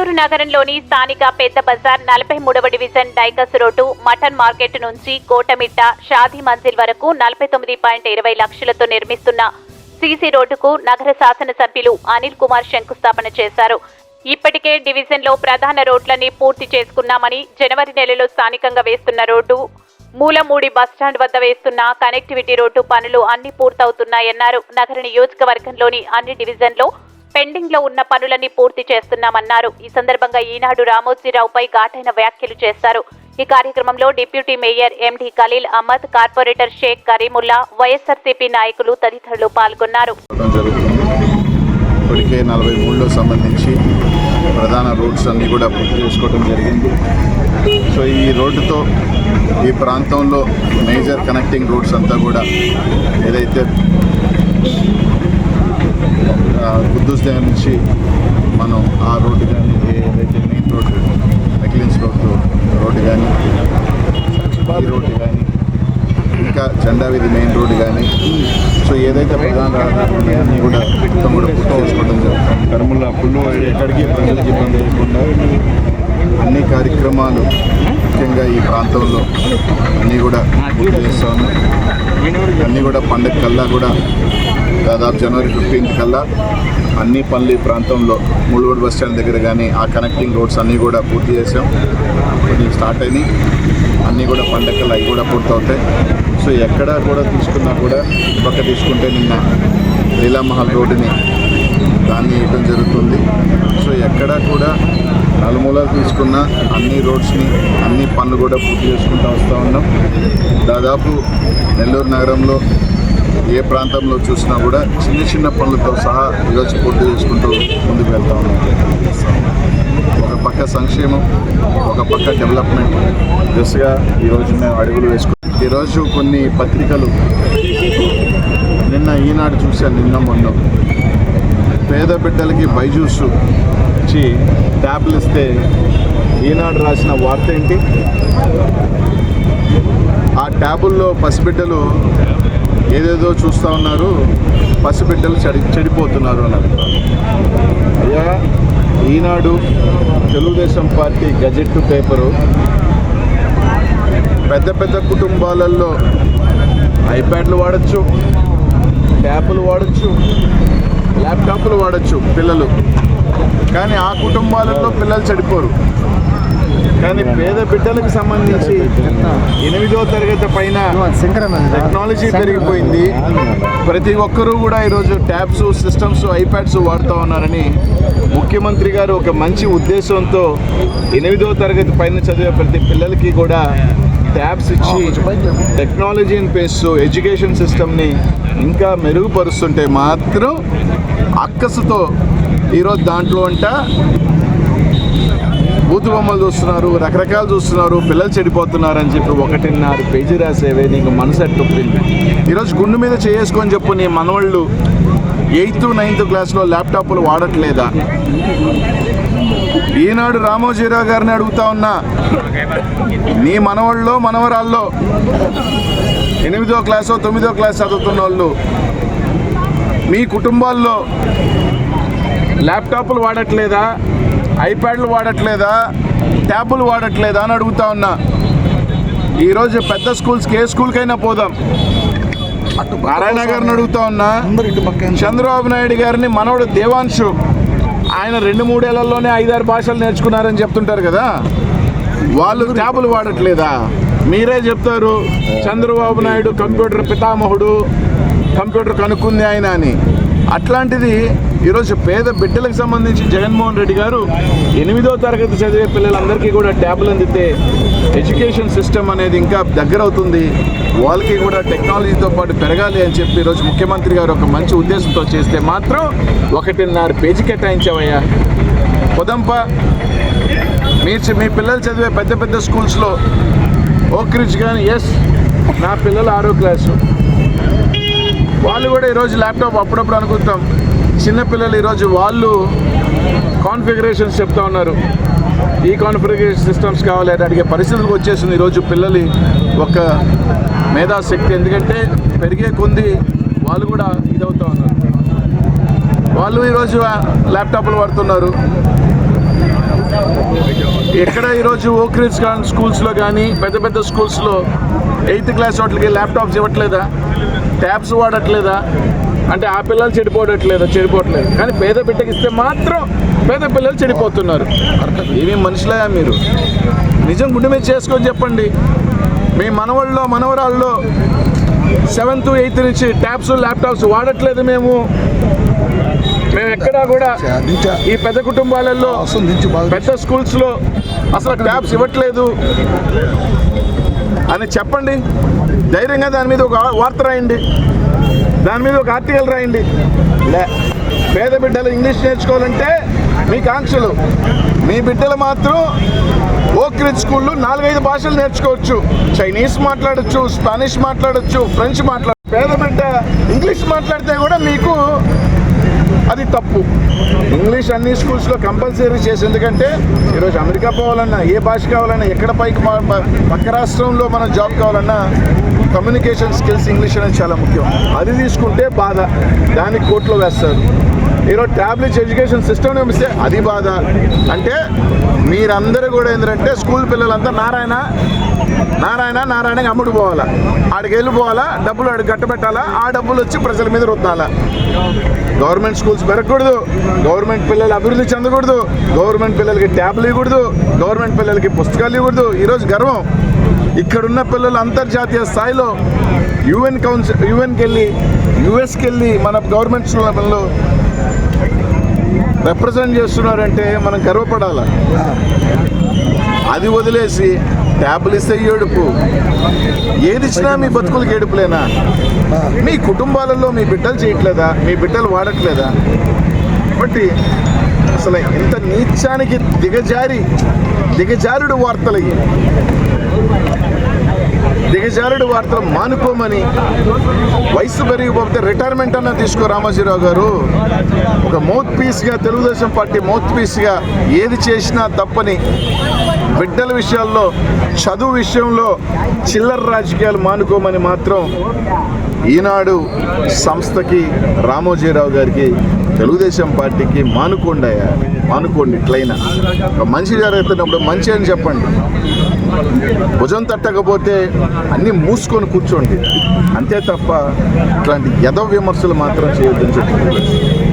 నెల్లూరు నగరంలోని స్థానిక పెద్ద బజార్ నలభై మూడవ division Dykes road mutton market నుంచి కోటమిట్ట షాదీ మంజిల్ వరకు నలభై తొమ్మిది పాయింట్ ఇరవై లక్షలతో నిర్మిస్తున్న సీసీ రోడ్డుకు నగర శాసనసభ్యులు అనిల్ కుమార్ శంకుస్థాపన చేశారు. ఇప్పటికే డివిజన్లో ప్రధాన రోడ్లని పూర్తి చేసుకున్నామని జనవరి నెలలో స్థానికంగా వేస్తున్న రోడ్డు మూలమూడి బస్టాండ్ వద్ద వేస్తున్న కనెక్టివిటీ రోడ్డు పనులు అన్ని పూర్తవుతున్నాయన్నారు. నగర నియోజకవర్గంలోని అన్ని డివిజన్లో పెండింగ్లో ఉన్న పనులన్నీ పూర్తి చేస్తున్నామన్నారు. ఈ సందర్భంగా ఈనాడు రామోజీరావుపై ఘాటైన వ్యాఖ్యలు చేశారు. ఈ కార్యక్రమంలో deputy mayor MD Khalil Ahmed corporator Shaik Kareemulla YSRCP నాయకులు తదితరులు పాల్గొన్నారు. ఇప్పటికే నలభై మూడులో సంబంధించి ప్రధాన రోడ్స్ అన్నీ కూడా పూర్తి చేసుకోవడం జరిగింది. సో ఈ రోడ్డుతో ఈ ప్రాంతంలో మేజర్ కనెక్టింగ్ రోడ్స్ అంతా కూడా ఏదైతే కుద్దూస్ దగ్గర నుంచి మనం ఆ రోడ్డు కానీ ఏదైతే మెయిన్ రోడ్డు మెక్లిన్స్ రోడ్డు రోడ్డు కానీ ఈ రోడ్డు కానీ ఇంకా జెండా వీధి మెయిన్ రోడ్డు కానీ సో ఏదైతే ప్రధాన రహదారులు అన్నీ కూడా మొత్తం కూడా పూర్తి చేసుకోవడం జరుగుతుంది. కర్మల పుల్లు ఎక్కడికి ప్రజలకు ఇబ్బంది లేకుండా అన్ని కార్యక్రమాలు ముఖ్యంగా ఈ ప్రాంతంలో అన్నీ కూడా పూర్తి చేస్తాను. అన్నీ కూడా పండగ కల్లా కూడా దాదాపు జనవరి ఫిఫ్టీన్త్ కల్లా అన్ని పనులు ఈ ప్రాంతంలో ముళ్ళూరు బస్ స్టాండ్ దగ్గర కానీ ఆ కనెక్టింగ్ రోడ్స్ అన్నీ కూడా పూర్తి చేసాం కొన్ని స్టార్ట్ అయినాయి. అన్నీ కూడా పండగలు అవి కూడా పూర్తవుతాయి. సో ఎక్కడ కూడా తీసుకున్నా కూడా పక్క తీసుకుంటే నిన్న లీలామహల్ రోడ్డుని దాన్ని వేయడం జరుగుతుంది. సో ఎక్కడ కూడా నలుమూలలు తీసుకున్న అన్ని రోడ్స్ని అన్ని పనులు కూడా పూర్తి చేసుకుంటూ వస్తూ ఉన్నాం. దాదాపు నెల్లూరు నగరంలో ఏ ప్రాంతంలో చూసినా కూడా చిన్న చిన్న పనులతో సహా ఈరోజు పూర్తి చేసుకుంటూ ముందుకు వెళ్తూ ఉన్నాం. ఒక పక్క సంక్షేమం ఒక పక్క డెవలప్మెంట్. దిశగా ఈరోజు మేము అడుగులు వేసుకున్నాం. ఈరోజు కొన్ని పత్రికలు నిన్న ఈనాడు చూశాను నిన్న మొన్న. పేద బిడ్డలకి బైజూసు ఇచ్చి ట్యాబ్లు ఇస్తే ఈనాడు రాసిన వార్త ఏంటి? ఆ ట్యాబుల్లో పసిబిడ్డలు ఏదేదో చూస్తూ ఉన్నారు పసిబిడ్డలు చెడి చెడిపోతున్నారు అన్నారు అయ్యా Eenadu Telugu Desam party gazette paper పెద్ద పెద్ద కుటుంబాలలో ఐప్యాడ్లు వాడచ్చు ట్యాపులు వాడచ్చు ల్యాప్టాప్లు వాడచ్చు పిల్లలు. కానీ ఆ కుటుంబాలలో పిల్లలు చెడిపోరు. కానీ పేద బిడ్డలకు సంబంధించి ఎనిమిదో తరగతి పైన టెక్నాలజీ పెరిగిపోయింది. ప్రతి ఒక్కరూ కూడా ఈరోజు ట్యాబ్స్ సిస్టమ్స్ ఐప్యాడ్స్ వాడుతూ ఉన్నారని ముఖ్యమంత్రి గారు ఒక మంచి ఉద్దేశంతో ఎనిమిదో తరగతి పైన చదివే ప్రతి పిల్లలకి కూడా ట్యాబ్స్ ఇచ్చి టెక్నాలజీని పేస్తూ ఎడ్యుకేషన్ సిస్టమ్ని ఇంకా మెరుగుపరుస్తుంటే మాత్రం అక్కసుతో ఈరోజు దాంట్లో అంట బూతు బొమ్మలు చూస్తున్నారు రకరకాలు చూస్తున్నారు పిల్లలు చెడిపోతున్నారు అని చెప్పి ఒకటిన్నర పేజీ రాసేవే నీకు మనసు ఎట్టొప్పింది ఈరోజు గుండు మీద చేసుకొని చెప్పు నీ మనవాళ్ళు ఎయిత్ నైన్త్ క్లాస్లో ల్యాప్టాప్లు వాడట్లేదా? ఈనాడు రామోజీరావు గారిని అడుగుతా ఉన్నా నీ మనవాళ్ళలో మనవరాల్లో ఎనిమిదో క్లాసో తొమ్మిదో క్లాస్ చదువుతున్న వాళ్ళు మీ కుటుంబాల్లో ల్యాప్టాప్లు వాడట్లేదా? ఐప్యాడ్లు వాడట్లేదా? ట్యాబులు వాడట్లేదా అని అడుగుతా ఉన్నా. ఈరోజు పెద్ద స్కూల్స్కి ఏ స్కూల్కైనా పోదాం. నారాయణ గారిని అడుగుతా ఉన్నా. చంద్రబాబు నాయుడు గారిని మనవడు దేవాంశు. ఆయన రెండు మూడేళ్ళలోనే ఐదారు భాషలు నేర్చుకున్నారని చెప్తుంటారు కదా. వాళ్ళు ట్యాబులు వాడట్లేదా? మీరే చెప్తారు చంద్రబాబు నాయుడు కంప్యూటర్ పితామహుడు కంప్యూటర్ కనుక్కుంది ఆయన అని. అట్లాంటిది ఈరోజు పేద బిడ్డలకు సంబంధించి జగన్మోహన్ రెడ్డి గారు ఎనిమిదో తరగతి చదివే పిల్లలందరికీ కూడా ట్యాబ్లు అందితే ఎడ్యుకేషన్ సిస్టమ్ అనేది ఇంకా దగ్గర అవుతుంది వాళ్ళకి కూడా టెక్నాలజీతో పాటు పెరగాలి అని చెప్పి ఈరోజు ముఖ్యమంత్రి గారు ఒక మంచి ఉద్దేశంతో చేస్తే మాత్రం ఒకటిన్నర పేజీ కేటాయించావయ్యా. పొదంప మీరు మీ పిల్లలు చదివే పెద్ద పెద్ద స్కూల్స్లో ఓక్రిజ్ కానీ ఎస్ నా పిల్లలు ఆరో క్లాసు. వాళ్ళు కూడా ఈరోజు ల్యాప్టాప్ అప్పుడప్పుడు అనుకుంటాం. చిన్నపిల్లలు ఈరోజు వాళ్ళు కాన్ఫిగరేషన్స్ చెప్తా ఉన్నారు. ఈ కాన్ఫిగరేషన్ సిస్టమ్స్ కావాలి అని అడిగే పరిస్థితులకు వచ్చేసింది ఈరోజు పిల్లలు ఒక మేధాశక్తి. ఎందుకంటే పెరిగే కొంది వాళ్ళు కూడా ఇదవుతూ ఉన్నారు. వాళ్ళు ఈరోజు ల్యాప్టాప్లు వాడుతున్నారు. ఎక్కడ ఈరోజు ఓక్రిజ్ కానీ స్కూల్స్లో కానీ పెద్ద పెద్ద స్కూల్స్లో ఎయిత్ క్లాస్ వాటికి ల్యాప్టాప్స్ ఇవ్వట్లేదా? ట్యాబ్స్ వాడట్లేదా? అంటే ఆ పిల్లలు చెడిపోవట్లేదా చెడిపోవట్లేదు. కానీ పేద బిడ్డకి ఇస్తే మాత్రం పేద పిల్లలు చెడిపోతున్నారు. ఏమీ మనుషులయా మీరు? నిజం గుండె మీద చేసుకొని చెప్పండి. మీ మనవాళ్ళలో మనవరాల్లో సెవెంత్ ఎయిత్ నుంచి ట్యాబ్స్ ల్యాప్టాప్స్ వాడట్లేదు మేము. మేము ఎక్కడా కూడా ఈ పెద్ద కుటుంబాలలో పెద్ద స్కూల్స్లో అసలు ట్యాబ్స్ ఇవ్వట్లేదు. అని చెప్పండి. ధైర్యంగా దాని మీద ఒక వార్త రాయండి. దాని మీద ఒక ఆర్టికల్ రాయండి. లే పేద బిడ్డలు ఇంగ్లీష్ నేర్చుకోవాలంటే మీ కాంక్షలు. మీ బిడ్డలు మాత్రం ఓక్రిజ్ స్కూల్లో నాలుగైదు భాషలు నేర్చుకోవచ్చు. చైనీస్ మాట్లాడొచ్చు స్పానిష్ మాట్లాడొచ్చు ఫ్రెంచ్ మాట్లాడ పేద బిడ్డ ఇంగ్లీష్ మాట్లాడితే కూడా మీకు అది తప్పు. ఇంగ్లీష్ అన్ని స్కూల్స్లో కంపల్సరీ చేసి ఎందుకంటే ఈరోజు అమెరికా పోవాలన్నా ఏ భాష కావాలన్నా ఎక్కడ పైకి పక్క రాష్ట్రంలో మనం జాబ్ కావాలన్నా కమ్యూనికేషన్ స్కిల్స్ ఇంగ్లీష్ అనేది చాలా ముఖ్యం. అది తీసుకుంటే బాధ. దానికి కోర్టులో వేస్తారు. ఈరోజు ట్యాబ్లెట్స్ ఎడ్యుకేషన్ సిస్టమ్ పంపిస్తే అది బాధ. అంటే మీరందరూ కూడా ఏంటంటే స్కూల్ పిల్లలంతా నారాయణ నారాయణ నారాయణ అమ్ముడు పోవాలా? ఆడికి వెళ్ళిపోవాలా డబ్బులు ఆడికి కట్టబెట్టాలా? ఆ డబ్బులు వచ్చి ప్రజల మీద రుద్దాలా? గవర్నమెంట్ స్కూల్స్ పెరగకూడదు. గవర్నమెంట్ పిల్లలు అభివృద్ధి చెందకూడదు. గవర్నమెంట్ పిల్లలకి ట్యాబ్లు ఇవ్వకూడదు. గవర్నమెంట్ పిల్లలకి పుస్తకాలు ఇవ్వకూడదు. ఈరోజు గర్వం. ఇక్కడున్న పిల్లలు అంతర్జాతీయ స్థాయిలో యుఎన్ కౌన్సిల్ యుఎన్కి వెళ్ళి యుఎస్కి వెళ్ళి మన గవర్నమెంట్ స్కూల్ రిప్రజెంట్ చేస్తున్నారంటే మనం గర్వపడాలి? అది వదిలేసి ట్యాబ్లు ఇస్తే ఏడుపు. ఏది ఇచ్చినా మీ బతుకులకి ఏడుపులేనా? మీ కుటుంబాలలో మీ బిడ్డలు చేయట్లేదా? మీ బిడ్డలు వాడట్లేదా? బట్టి అసలు ఇంత నీచానికి దిగజారి దిగజారుడు వార్తలు దిగజారుడు వార్తలు మానుకోమని వయసు పెరిగిపోతే రిటైర్మెంట్ అన్న తీసుకో రామోజీరావు గారు. ఒక మౌత్ పీస్గా తెలుగుదేశం పార్టీ మౌత్ పీస్గా ఏది చేసినా తప్పని బిడ్డల విషయాల్లో చదువు విషయంలో చిల్లర రాజకీయాలు మానుకోమని మాత్రం ఈనాడు సంస్థకి రామోజీరావు గారికి తెలుగుదేశం పార్టీకి మానుకోండి మానుకోండి ఇట్లయినా. ఒక మంచి జరుగుతున్నప్పుడు మంచి అని చెప్పండి. భుజం తట్టకపోతే అన్నీ మూసుకొని కూర్చోండి. అంతే తప్ప ఇట్లాంటి యథ విమర్శలు మాత్రం చేయొద్దని చెప్పండి